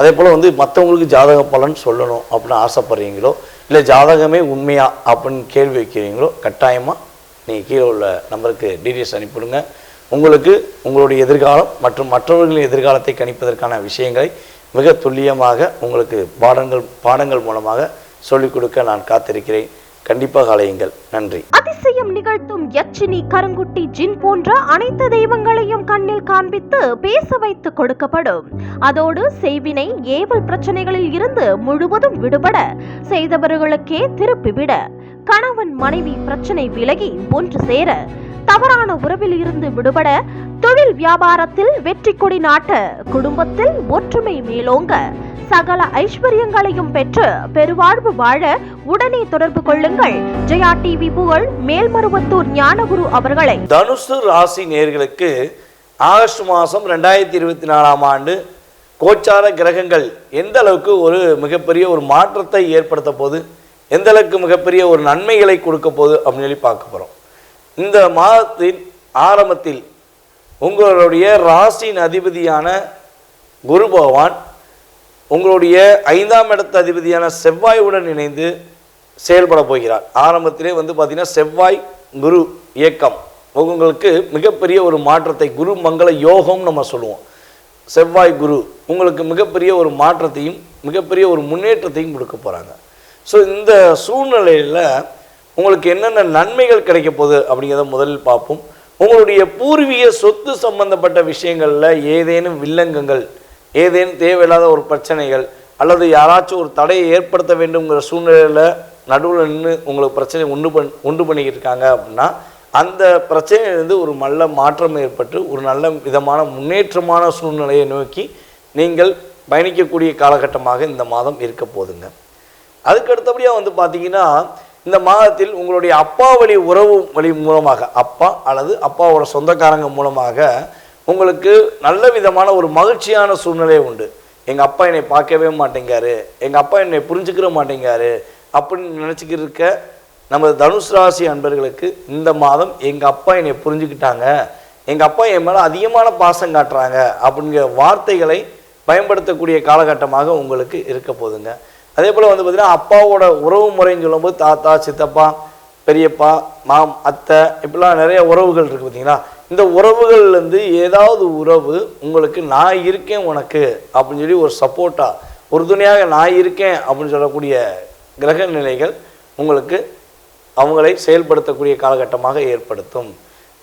அதே போல் வந்து மற்றவங்களுக்கு ஜாதக பலன் சொல்லணும் அப்படின்னு ஆசைப்படுறீங்களோ இல்லை ஜாதகமே உண்மையா அப்படின்னு கேள்வி வைக்கிறீங்களோ கட்டாயமாக நீங்கள் கீழே உள்ள நம்பருக்கு டீட்டெயில்ஸ் அனுப்பிவிடுங்க. உங்களுக்கு உங்களுடைய எதிர்காலம் மற்றும் மற்றவர்களின் எதிர்காலத்தை கணிப்பதற்கான விஷயங்களை மிக துல்லியமாக உங்களுக்கு பாடங்கள் பாடங்கள் மூலமாக சொல்லிக் கொடுக்க நான் காத்திருக்கிறேன். கண்டிப்பாக அலையுங்கள். நன்றி. அதிசயம் நிகழ்த்தும் யச்சினி கருங்குட்டி ஜின் போன்ற அனைத்து தெய்வங்களையும் கண்ணில் காண்பித்து பேச வைத்து கொடுக்கப்படும். அதோடு செய்வினை ஏவல் பிரச்சனைகளில் இருந்து முழுவதும் விடுபட செய்தவர்களுக்கே திருப்பிவிட கணவன் மனைவி பிரச்சனை விலகி ஒன்று சேர தவறான உறவில் இருந்து விடுபட தொழில் வியாபாரத்தில் வெற்றி கொடி நாட்ட குடும்பத்தில் ஒற்றுமை மேலோங்க. சகல ஐஸ்வர்யங்களையும் பெற்று பெருவாழ்வு வாழ உடனே தொடர்பு கொள்ளுங்கள். ஜெயா டிவி புகழ் மேல்மருவத்தூர் ஞானகுரு அவர்களை. தனுசு ராசி நேர்களுக்கு ஆகஸ்ட் மாதம் ரெண்டாயிரத்தி இருபத்தி நாலாம் ஆண்டு கோச்சார கிரகங்கள் எந்த அளவுக்கு ஒரு மிகப்பெரிய ஒரு மாற்றத்தை ஏற்படுத்த போது எந்த அளவுக்கு மிகப்பெரிய ஒரு நன்மைகளை கொடுக்க போகுது அப்படின்னு சொல்லி பார்க்க போகிறோம் இந்த மாதத்தின் ஆரம்பத்தில் உங்களுடைய ராசியின் அதிபதியான குரு பகவான் உங்களுடைய ஐந்தாம் இடத்து அதிபதியான செவ்வாயுடன் இணைந்து செயல்பட போகிறார். ஆரம்பத்திலே வந்து பார்த்தீங்கன்னா செவ்வாய் குரு இயக்கம் உங்களுக்கு மிகப்பெரிய ஒரு மாற்றத்தை குரு மங்கள யோகம் நம்ம சொல்லுவோம். செவ்வாய் குரு உங்களுக்கு மிகப்பெரிய ஒரு மாற்றத்தையும் மிகப்பெரிய ஒரு முன்னேற்றத்தையும் கொடுக்க போகிறாங்க ஸோ இந்த சூழ்நிலையில் உங்களுக்கு என்னென்ன நன்மைகள் கிடைக்க போகுது அப்படிங்கிறத முதலில் பார்ப்போம். உங்களுடைய பூர்வீக சொத்து சம்பந்தப்பட்ட விஷயங்களில் ஏதேனும் வில்லங்கங்கள் ஏதேனும் தேவையில்லாத ஒரு பிரச்சனைகள் அல்லது யாராச்சும் ஒரு தடையை ஏற்படுத்த வேண்டுங்கிற சூழ்நிலையில் நடுவில் நின்று உங்களுக்கு பிரச்சனை உண்டு பண் உண்டு பண்ணிக்கிட்டு இருக்காங்க அப்படின்னா அந்த பிரச்சனையிலிருந்து ஒரு நல்ல மாற்றம் ஏற்பட்டு ஒரு நல்ல விதமான முன்னேற்றமான சூழ்நிலையை நோக்கி நீங்கள் பயணிக்கக்கூடிய காலகட்டமாக இந்த மாதம் இருக்க போதுங்க அதுக்கு அடுத்தபடியாக வந்து பார்த்தீங்கன்னா இந்த மாதத்தில் உங்களுடைய அப்பா வழி உறவு வழி மூலமாக அப்பா அல்லது அப்பாவோட சொந்தக்காரங்க மூலமாக உங்களுக்கு நல்ல விதமான ஒரு மகிழ்ச்சியான சூழ்நிலை உண்டு. எங்கள் அப்பா என்னை பார்க்கவே மாட்டேங்காரு. எங்கள் அப்பா என்னை புரிஞ்சுக்கிற மாட்டேங்காரு. அப்படின்னு நினச்சிக்கிட்டு இருக்க நமது தனுஷ் ராசி அன்பர்களுக்கு இந்த மாதம் எங்கள் அப்பா என்னை புரிஞ்சுக்கிட்டாங்க. எங்கள் அப்பா என் மேலே அதிகமான பாசம் காட்டுறாங்க அப்படிங்கிற வார்த்தைகளை பயன்படுத்தக்கூடிய காலகட்டமாக உங்களுக்கு இருக்க போதுங்க. அதே போல் வந்து பார்த்திங்கன்னா அப்பாவோட உறவு முறைன்னு சொல்லும்போது தாத்தா சித்தப்பா பெரியப்பா மாம் அத்தை இப்படிலாம் நிறைய உறவுகள் இருக்குது பார்த்தீங்களா இந்த உறவுகள்லேருந்து ஏதாவது உறவு உங்களுக்கு நான் இருக்கேன் உனக்கு அப்படின்னு சொல்லி ஒரு சப்போர்ட்டாக உறுதுணையாக நான் இருக்கேன் அப்படின்னு சொல்லக்கூடிய கிரக நிலைகள் உங்களுக்கு அவங்களை செயல்படுத்தக்கூடிய காலகட்டமாக ஏற்படுத்தும்.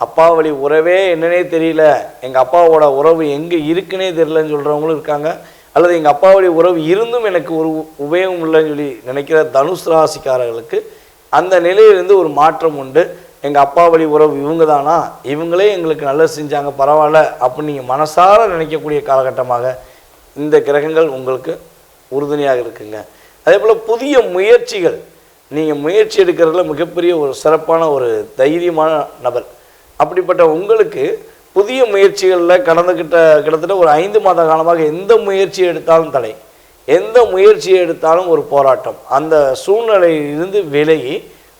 அப்பா வழி உறவே என்னன்னே தெரியல. எங்கள் அப்பாவோட உறவு எங்கே இருக்குன்னே தெரியலன்னு சொல்கிறவங்களும் இருக்காங்க. அல்லது எங்கள் அப்பா வழி உறவு இருந்தும் எனக்கு ஒரு உபயோகம் இல்லைன்னு சொல்லி நினைக்கிற தனுஷ் ராசிக்காரர்களுக்கு அந்த நிலையிலிருந்து ஒரு மாற்றம் உண்டு. எங்கள் அப்பா வழி உறவு இவங்க தானா இவங்களே எங்களுக்கு நல்லது செஞ்சாங்க பரவாயில்ல அப்படின்னு நீங்கள் மனசார நினைக்கக்கூடிய காலகட்டமாக இந்த கிரகங்கள் உங்களுக்கு உறுதுணையாக இருக்குங்க. அதே போல் புதிய முயற்சிகள். நீங்கள் முயற்சி எடுக்கிறதுல மிகப்பெரிய ஒரு சிறப்பான ஒரு தைரியமான நபர். அப்படிப்பட்ட உங்களுக்கு புதிய முயற்சிகளில் கடந்துக்கிட்ட கிட்டத்தட்ட ஒரு ஐந்து மாத காலமாக எந்த முயற்சி எடுத்தாலும் தடை. எந்த முயற்சியை எடுத்தாலும் ஒரு போராட்டம். அந்த சூழ்நிலையிலிருந்து விலகி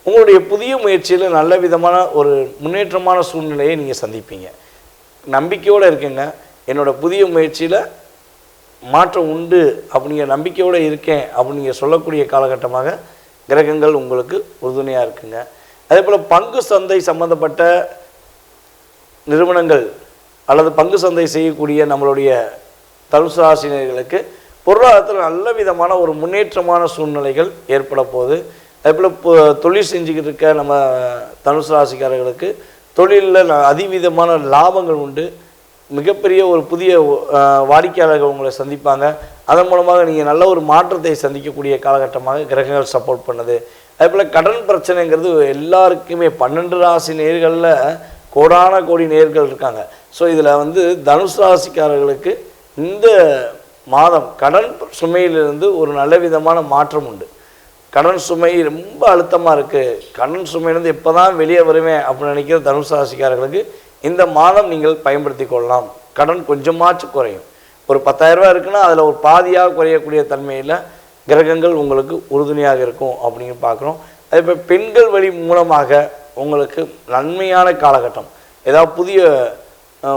உங்களுடைய புதிய முயற்சியில் நல்ல விதமான ஒரு முன்னேற்றமான சூழ்நிலையை நீங்கள் சந்திப்பீங்க. நம்பிக்கையோடு இருக்குங்க. என்னோடய புதிய முயற்சியில் மாற்றம் உண்டு அப்படிங்கிற நம்பிக்கையோடு இருக்கேன் அப்படிங்கிற சொல்லக்கூடிய காலகட்டமாக கிரகங்கள் உங்களுக்கு உறுதுணையாக இருக்குங்க. அதே போல் பங்கு சந்தை சம்மந்தப்பட்ட நிறுவனங்கள் அல்லது பங்கு சந்தை செய்யக்கூடிய நம்மளுடைய தனுசு ஆசிரியர்களுக்கு பொருளாதாரத்தில் நல்ல விதமான ஒரு முன்னேற்றமான சூழ்நிலைகள் ஏற்பட போகுது. அதே போல் இப்போ தொழில் செஞ்சுக்கிட்டு இருக்க நம்ம தனுசு ராசிக்காரர்களுக்கு தொழிலில் அதிவிதமான லாபங்கள் உண்டு. மிகப்பெரிய ஒரு புதிய வாடிக்கையாளர்கள் உங்களை சந்திப்பாங்க. அதன் மூலமாக நீங்கள் நல்ல ஒரு மாற்றத்தை சந்திக்கக்கூடிய காலகட்டமாக கிரகங்கள் சப்போர்ட் பண்ணுது. அதே போல் கடன் பிரச்சனைங்கிறது எல்லாருக்குமே பன்னெண்டு ராசி நேர்களில் கோடான கோடி நேர்கள் இருக்காங்க. ஸோ இதில் வந்து தனுசு ராசிக்காரர்களுக்கு இந்த மாதம் கடன் சுமையிலிருந்து ஒரு நல்ல விதமான மாற்றம் உண்டு. கடன் சுமை ரொம்ப அழுத்தமாக இருக்குது கடன் சுமையிலேருந்து எப்போ தான் வெளியே வருவேன் அப்படின்னு நினைக்கிற தனுசு ராசிக்காரர்களுக்கு இந்த மாதம் நீங்கள் பயன்படுத்தி கொள்ளலாம். கடன் கொஞ்சமாச்சும் குறையும். ஒரு பத்தாயிரரூபா இருக்குன்னா அதில் ஒரு பாதியாக குறையக்கூடிய தன்மையில் கிரகங்கள் உங்களுக்கு உறுதுணையாக இருக்கும் அப்படின்னு பார்க்குறோம். அதே போல் பெண்கள் வழி மூலமாக உங்களுக்கு நன்மையான காலகட்டம். ஏதாவது புதிய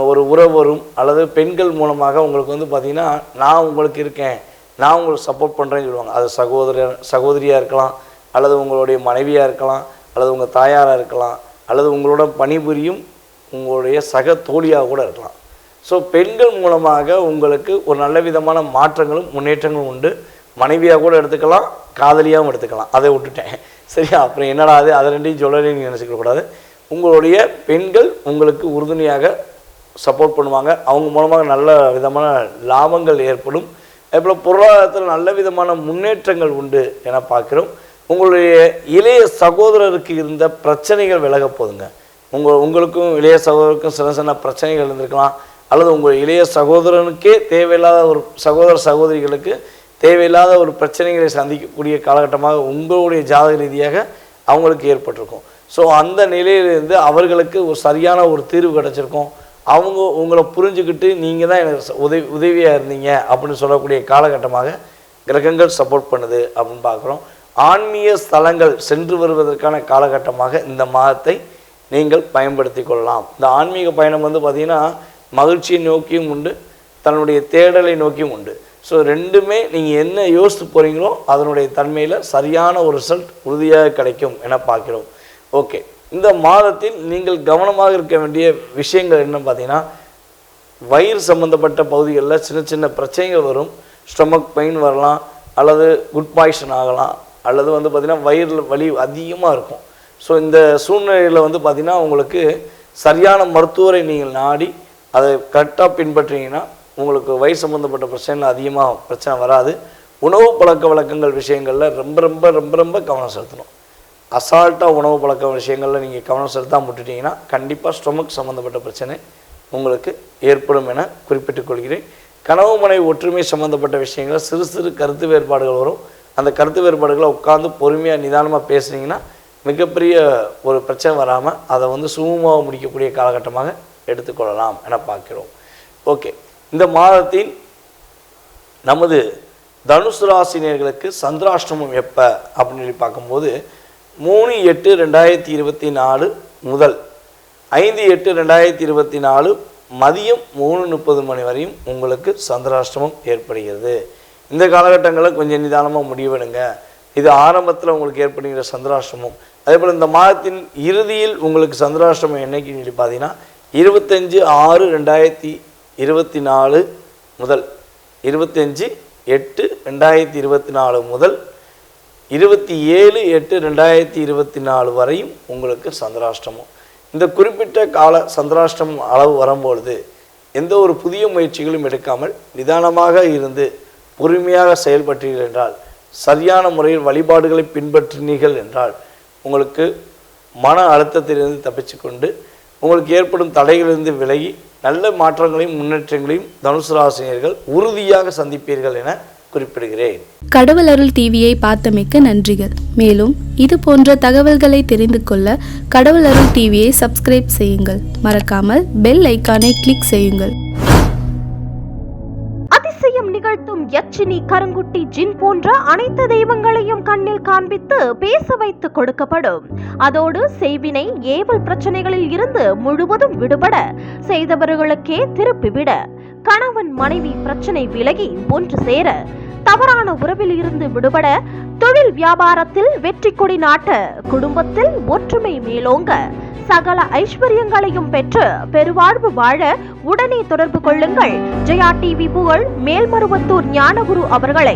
ஒரு உறவு வரும் அல்லது பெண்கள் மூலமாக உங்களுக்கு வந்து பார்த்திங்கன்னா நான் உங்களுக்கு இருக்கேன் நான் உங்களுக்கு சப்போர்ட் பண்ணுறேன்னு சொல்லுவாங்க. அது சகோதரர் சகோதரியாக இருக்கலாம் அல்லது உங்களுடைய மனைவியாக இருக்கலாம் அல்லது உங்கள் தாயாராக இருக்கலாம் அல்லது உங்களோட பணிபுரியும் உங்களுடைய சக தோழியாக கூட இருக்கலாம். ஸோ பெண்கள் மூலமாக உங்களுக்கு ஒரு நல்ல விதமான மாற்றங்களும் முன்னேற்றங்களும் உண்டு. மனைவியாக கூட எடுத்துக்கலாம் காதலியாகவும் எடுத்துக்கலாம். அதை விட்டுட்டேன். சரியா? அப்புறம் என்னடா அது? அதை ரெண்டையும் சொல்லலைன்னு நீங்கள் உங்களுடைய பெண்கள் உங்களுக்கு உறுதுணையாக சப்போர்ட் பண்ணுவாங்க. அவங்க மூலமாக நல்ல விதமான லாபங்கள் ஏற்படும். அதேபோல் பொருளாதாரத்தில் நல்ல விதமான முன்னேற்றங்கள் உண்டு என பார்க்குறோம். உங்களுடைய இளைய சகோதரருக்கு இருந்த பிரச்சனைகள் விலக போதுங்க. உங்கள் உங்களுக்கும் இளைய சகோதரருக்கும் சின்ன சின்ன பிரச்சனைகள் இருந்திருக்கலாம். அல்லது உங்கள் இளைய சகோதரனுக்கே தேவையில்லாத ஒரு சகோதர சகோதரிகளுக்கு தேவையில்லாத ஒரு பிரச்சனைகளை சந்திக்கக்கூடிய காலகட்டமாக உங்களுடைய ஜாதக ரீதியாக அவங்களுக்கு ஏற்பட்டிருக்கும். ஸோ அந்த நிலையிலிருந்து அவர்களுக்கு ஒரு சரியான ஒரு தீர்வு கிடச்சிருக்கும். அவங்க உங்களை புரிஞ்சுக்கிட்டு நீங்கள் தான் எனக்கு உதவி உதவியாக இருந்தீங்க அப்படின்னு சொல்லக்கூடிய காலகட்டமாக கிரகங்கள் சப்போர்ட் பண்ணுது அப்படின்னு பார்க்குறோம். ஆன்மீக ஸ்தலங்கள் சென்று வருவதற்கான காலகட்டமாக இந்த மாதத்தை நீங்கள் பயன்படுத்தி கொள்ளலாம். இந்த ஆன்மீக பயணம் வந்து பார்த்திங்கன்னா மகிழ்ச்சியை நோக்கியும் உண்டு தன்னுடைய தேடலை நோக்கியும் உண்டு. ஸோ ரெண்டுமே நீங்கள் என்ன யோசித்து போகிறீங்களோ அதனுடைய தன்மையில் சரியான ஒரு ரிசல்ட் உறுதியாக கிடைக்கும் என பார்க்கிறோம். ஓகே இந்த மாதத்தில் நீங்கள் கவனமாக இருக்க வேண்டிய விஷயங்கள் என்னன்னு பார்த்தீங்கன்னா வயிறு சம்மந்தப்பட்ட பகுதிகளில் சின்ன சின்ன பிரச்சனைகள் வரும். ஸ்டொமக் பெயின் வரலாம் அல்லது குட் பாய்ஷன் ஆகலாம் அல்லது வந்து பார்த்திங்கன்னா வயிறில் வலி அதிகமாக இருக்கும். ஸோ இந்த சூழ்நிலையில் வந்து பார்த்திங்கன்னா உங்களுக்கு சரியான மருத்துவரை நீங்கள் நாடி அதை கரெக்டாக பின்பற்றிங்கன்னா உங்களுக்கு வயிறு சம்மந்தப்பட்ட பிரச்சனைகள் அதிகமாக பிரச்சனை வராது. உணவு பழக்க வழக்கங்கள் விஷயங்களில் ரொம்ப ரொம்ப ரொம்ப ரொம்ப கவனம் செலுத்தணும். அசால்ட்டாக உணவு பழக்க விஷயங்களில் நீங்கள் கவனம் செலுத்தாம விட்டுட்டீங்கன்னா கண்டிப்பாக ஸ்டொமக் சம்மந்தப்பட்ட பிரச்சனை உங்களுக்கு ஏற்படும் என குறிப்பிட்டுக் கொள்கிறேன். கனவு மனை ஒற்றுமை சம்மந்தப்பட்ட விஷயங்களில் சிறு சிறு கருத்து வேறுபாடுகள் வரும். அந்த கருத்து வேறுபாடுகளை உட்காந்து பொறுமையாக நிதானமாக பேசுனீங்கன்னா மிகப்பெரிய ஒரு பிரச்சனை வராமல் அதை வந்து சுமூகமாக முடிக்கக்கூடிய காலகட்டமாக எடுத்துக்கொள்ளலாம் என பார்க்கிறோம். ஓகே. இந்த மாதத்தின் நமது தனுசு ராசினியர்களுக்கு சந்திராஷ்டமம் எப்போ அப்படின்னு சொல்லி பார்க்கும்போது மூணு எட்டு ரெண்டாயிரத்தி இருபத்தி நாலு முதல். ஐந்து எட்டு ரெண்டாயிரத்தி இருபத்தி நாலு மதியம் மூணு முப்பது மணி வரையும் உங்களுக்கு சந்திராஷ்டமம் ஏற்படுகிறது. இந்த காலகட்டங்களில் கொஞ்சம் நிதானமாக முடிவெடுங்க. இது ஆரம்பத்தில் உங்களுக்கு ஏற்படுகிற சந்திராஷ்டமம். அதே போல் இந்த மாதத்தின் இறுதியில் உங்களுக்கு சந்திராஷ்டமம் என்னைக்குன்னு சொல்லி பார்த்தீங்கன்னா இருபத்தஞ்சு ஆறு ரெண்டாயிரத்தி இருபத்தி நாலு முதல். இருபத்தஞ்சு எட்டு ரெண்டாயிரத்தி இருபத்தி நாலு முதல் இருபத்தி ஏழு எட்டு ரெண்டாயிரத்தி இருபத்தி நாலு வரையும் உங்களுக்கு சந்திராஷ்டமம். இந்த குறிப்பிட்ட கால சந்திராஷ்டமம் அளவு வரும்பொழுது எந்த ஒரு புதிய முயற்சிகளும் எடுக்காமல் நிதானமாக இருந்து பொறுமையாக செயல்பட்டீர்கள் என்றால் சரியான முறையில் வழிபாடுகளை பின்பற்றினீர்கள் என்றால் உங்களுக்கு மன அழுத்தத்திலிருந்து தப்பிச்சுக்கொண்டு உங்களுக்கு ஏற்படும் தடைகளிலிருந்து விலகி நல்ல மாற்றங்களையும் முன்னேற்றங்களையும் தனுசு ராசினியர்கள் உறுதியாக சந்திப்பீர்கள் என குறிப்பிடுகிறேன். கடவுள் அருள் டிவியை பார்த்தமைக்க நன்றிகள். மேலும் இது போன்ற தகவல்களை தெரிந்து கொள்ள கடவுள் அருள் டிவியை சப்ஸ்கிரைப் செய்யுங்கள். மறக்காமல் பெல் ஐக்கானை கிளிக் செய்யுங்கள். அதிசயம் நிகழ்த்தும் யட்சினி கருங்குட்டி ஜின் போன்ற அனைத்து தெய்வங்களையும் கண்ணில் காண்பித்து பேச வைத்து கொடுக்கப்படும். அதோடு செய்வினை ஏவல் பிரச்சனைகளில் இருந்து முழுவதும் விடுபட செய்தவர்களுக்கே திருப்பிவிட கணவன் மனைவி பிரச்சனை விலகி ஒன்று சேர தவறான உறவில் இருந்து விடுபட தொழில் வியாபாரத்தில் வெற்றி கொடி நாட்ட குடும்பத்தில் ஒற்றுமை மேலோங்க. சகல ஐஸ்வர்யங்களையும் பெற்று பெருவாழ்வு வாழ உடனே தொடர்பு கொள்ளுங்கள். ஜெயா டிவி புகழ் மேல்மருவத்தூர் ஞானகுரு அவர்களை